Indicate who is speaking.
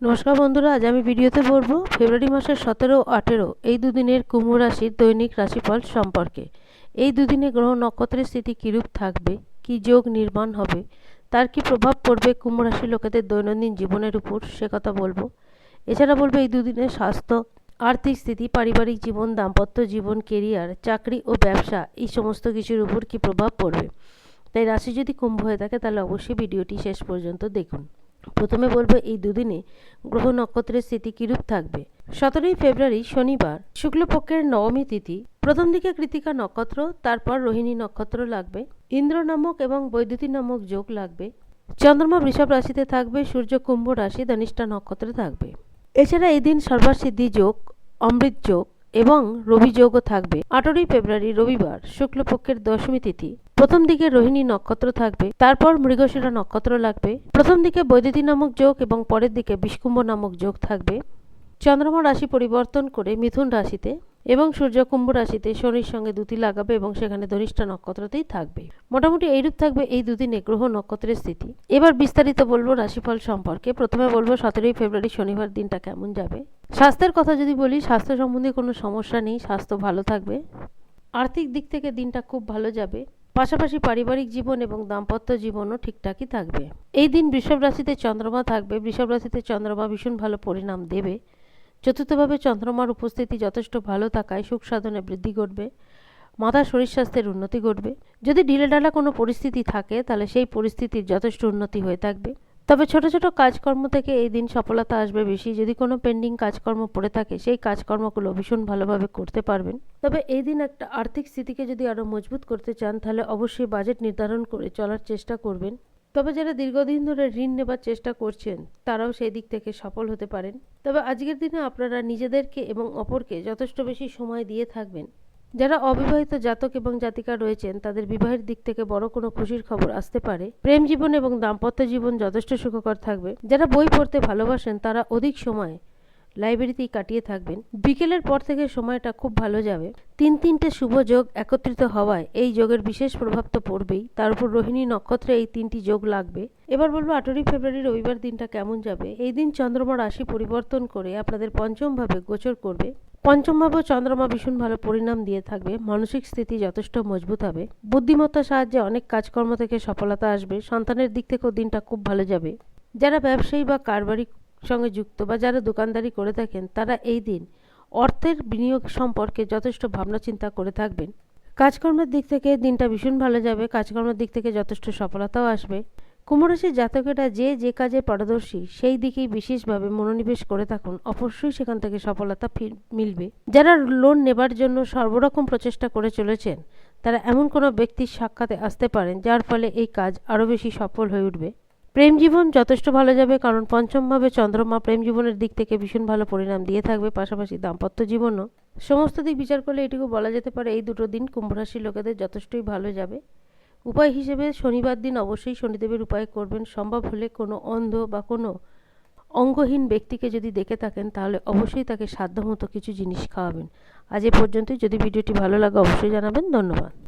Speaker 1: নমস্কার বন্ধুরা, আজ আমি ভিডিওতে বলব ফেব্রুয়ারি মাসের সতেরো আঠেরো, এই দুদিনের কুম্ভ রাশির দৈনিক রাশিফল সম্পর্কে। এই দুদিনে গ্রহ নক্ষত্রের স্থিতি কীরূপ থাকবে? কি যোগ নির্মাণ হবে? তার কি প্রভাব পড়বে? কুম্ভ রাশির লোকেদের দৈনন্দিন জীবনের উপর সে কথা বলব। এছাড়া বলব, এই দুদিনের স্বাস্থ্য, আর্থিক স্থিতি, পারিবারিক জীবন, দাম্পত্য জীবন, কেরিয়ার, চাকরি ও ব্যবসা, এই সমস্ত কিছুর উপর কি প্রভাব পড়বে? তাই রাশি যদি কুম্ভ হয়ে থাকে, তাহলে অবশ্যই ভিডিওটি শেষ পর্যন্ত দেখুন। প্রথমে বলব এই দুদিনে গ্রহ নক্ষত্রের স্থিতি কিরূপ থাকবে। সতেরোই ফেব্রুয়ারি শনিবার, শুক্লপক্ষের নবমী তিথি। প্রথম দিকে কৃতিকা নক্ষত্র, তারপর রোহিণী নক্ষত্র লাগবে। ইন্দ্র নামক এবং বৈদ্যুতি নামক যোগ লাগবে। চন্দ্রমা বৃষভ রাশিতে থাকবে, সূর্য কুম্ভ রাশি ধনিষ্ঠা নক্ষত্রে থাকবে। এছাড়া এই দিন সর্বাসিদ্ধি যোগ, অমৃত যোগ এবং রবি যোগও থাকবে। আঠেরোই ফেব্রুয়ারি রবিবার, শুক্লপক্ষের দশমী তিথি। প্রথম দিকে রোহিণী নক্ষত্র থাকবে, তারপর মৃগশিরা নক্ষত্র লাগবে। প্রথম দিকে বৈদ্যুতি নামক যোগ এবং পরের দিকে বিষ্কুম্ভ নামক যোগ থাকবে। চন্দ্রমা রাশি পরিবর্তন করে মিথুন রাশিতে এবং সূর্য কুম্ভ রাশিতে শনির সঙ্গে দুটি লাগাবে এবং সেখানে ধনিষ্ঠা নক্ষত্রতেই থাকবে। মোটামুটি এইরূপ থাকবে এই দুদিনে গ্রহ নক্ষত্রের স্থিতি। এবার বিস্তারিত বলব রাশিফল সম্পর্কে। প্রথমে বলব সতেরোই ফেব্রুয়ারি শনিবার দিনটা কেমন যাবে। স্বাস্থ্যের কথা যদি বলি, স্বাস্থ্য সম্বন্ধে কোনো সমস্যা নেই, স্বাস্থ্য ভালো থাকবে। আর্থিক দিক থেকে দিনটা খুব ভালো যাবে। পাশাপাশি পারিবারিক জীবন এবং দাম্পত্য জীবনও ঠিকঠাকই থাকবে। এই দিন বৃষভ রাশিতে চন্দ্রমা থাকবে। বৃষভ রাশিতে চন্দ্রমা ভীষণ ভালো পরিণাম দেবে। চতুর্থভাবে চন্দ্রমার উপস্থিতি যথেষ্ট ভালো থাকায় সুখ সাধনে বৃদ্ধি ঘটবে। মাথার শরীর স্বাস্থ্যের উন্নতি ঘটবে। যদি ঢিলেঢালা কোনো পরিস্থিতি থাকে, তাহলে সেই পরিস্থিতির যথেষ্ট উন্নতি হয়ে থাকবে। তবে ছোট ছোট কাজকর্ম থেকে এই দিন সফলতা আসবে বেশি। যদি কোনো পেন্ডিং কাজকর্ম পড়ে থাকে, সেই কাজকর্মগুলো ভীষণ ভালোভাবে করতে পারবেন। তবে এই দিন একটা আর্থিক স্থিতিকে যদি আরও মজবুত করতে চান, তাহলে অবশ্যই বাজেট নির্ধারণ করে চলার চেষ্টা করবেন। তবে যারা দীর্ঘদিন ধরে ঋণ নেবার চেষ্টা করছেন, তারাও সেই দিক থেকে সফল হতে পারেন। তবে আজকের দিনে আপনারা নিজেদেরকে এবং অপরকে যথেষ্ট বেশি সময় দিয়ে থাকবেন। যারা অবিবাহিত জাতক এবং জাতিকা রয়েছেন, তাদের বিবাহের দিক থেকে বড় কোনো খুশির খবর আসতে পারে। প্রেম জীবন এবং দাম্পত্য জীবন যথেষ্ট সুখকর থাকবে। যারা বই পড়তে ভালোবাসেন, তারা অধিক সময় লাইব্রেরিতেই কাটিয়ে থাকবেন। বিকেলের পর থেকে সময়টা খুব ভালো যাবে। তিন তিনটে শুভ যোগ একত্রিত হওয়ায় এই যোগের বিশেষ প্রভাব তো পড়বেই। তার উপর রোহিণী নক্ষত্রে এই তিনটি যোগ লাগবে। এবার বলব, আঠেরোই ফেব্রুয়ারি রবিবার দিনটা কেমন যাবে? এই দিন চন্দ্রমা রাশি পরিবর্তন করে আপনাদের পঞ্চমভাবে গোচর করবে। পঞ্চমভাবে চন্দ্রমা ভীষণ ভালো পরিণাম দিয়ে থাকবে। মানসিক স্থিতি যথেষ্ট মজবুত হবে। বুদ্ধিমত্তার সাহায্যে অনেক কাজকর্ম থেকে সফলতা আসবে। সন্তানের দিক থেকেও দিনটা খুব ভালো যাবে। যারা ব্যবসায়ী বা কারবারিক সঙ্গে যুক্ত বা যারা দোকানদারি করে থাকেন, তারা এই দিন অর্থের বিনিয়োগ সম্পর্কে যথেষ্ট ভাবনা চিন্তা করে থাকবেন। কাজকর্মের দিক থেকে দিনটা ভীষণ ভালো যাবে। কাজকর্মের দিক থেকে যথেষ্ট সফলতাও আসবে। কুম্ভরাশির জাতকেরা যে যে কাজে পারদর্শী, সেই দিকেই বিশেষভাবে মনোনিবেশ করে থাকুন। অবশ্যই সেখান থেকে সফলতা মিলবে। যারা লোন নেবার জন্য সর্বরকম প্রচেষ্টা করে চলেছেন, তারা এমন কোনো ব্যক্তির সাক্ষাতে আসতে পারেন, যার ফলে এই কাজ আরও বেশি সফল হয়ে উঠবে। প্রেম জীবন যথেষ্ট ভালো যাবে, কারণ পঞ্চমভাবে চন্দ্রমা প্রেম জীবনের দিক থেকে ভীষণ ভালো পরিণাম দিয়ে থাকবে, পাশাপাশি দাম্পত্য জীবনও। সমস্ত দিক বিচার করলে এটুকু বলা যেতে পারে, এই দুটো দিন কুম্ভরাশির লোকেদের যথেষ্টই ভালো যাবে। উপায় হিসেবে শনিবার দিন অবশ্যই শনিদেবের উপায় করবেন। সম্ভব হলে কোনো অন্ধ বা কোনো অঙ্গহীন ব্যক্তিকে যদি দেখে থাকেন, তাহলে অবশ্যই তাকে সাধ্যমতো কিছু জিনিস খাওয়াবেন। আজ এ পর্যন্তই। যদি ভিডিওটি ভালো লাগে, অবশ্যই জানাবেন। ধন্যবাদ।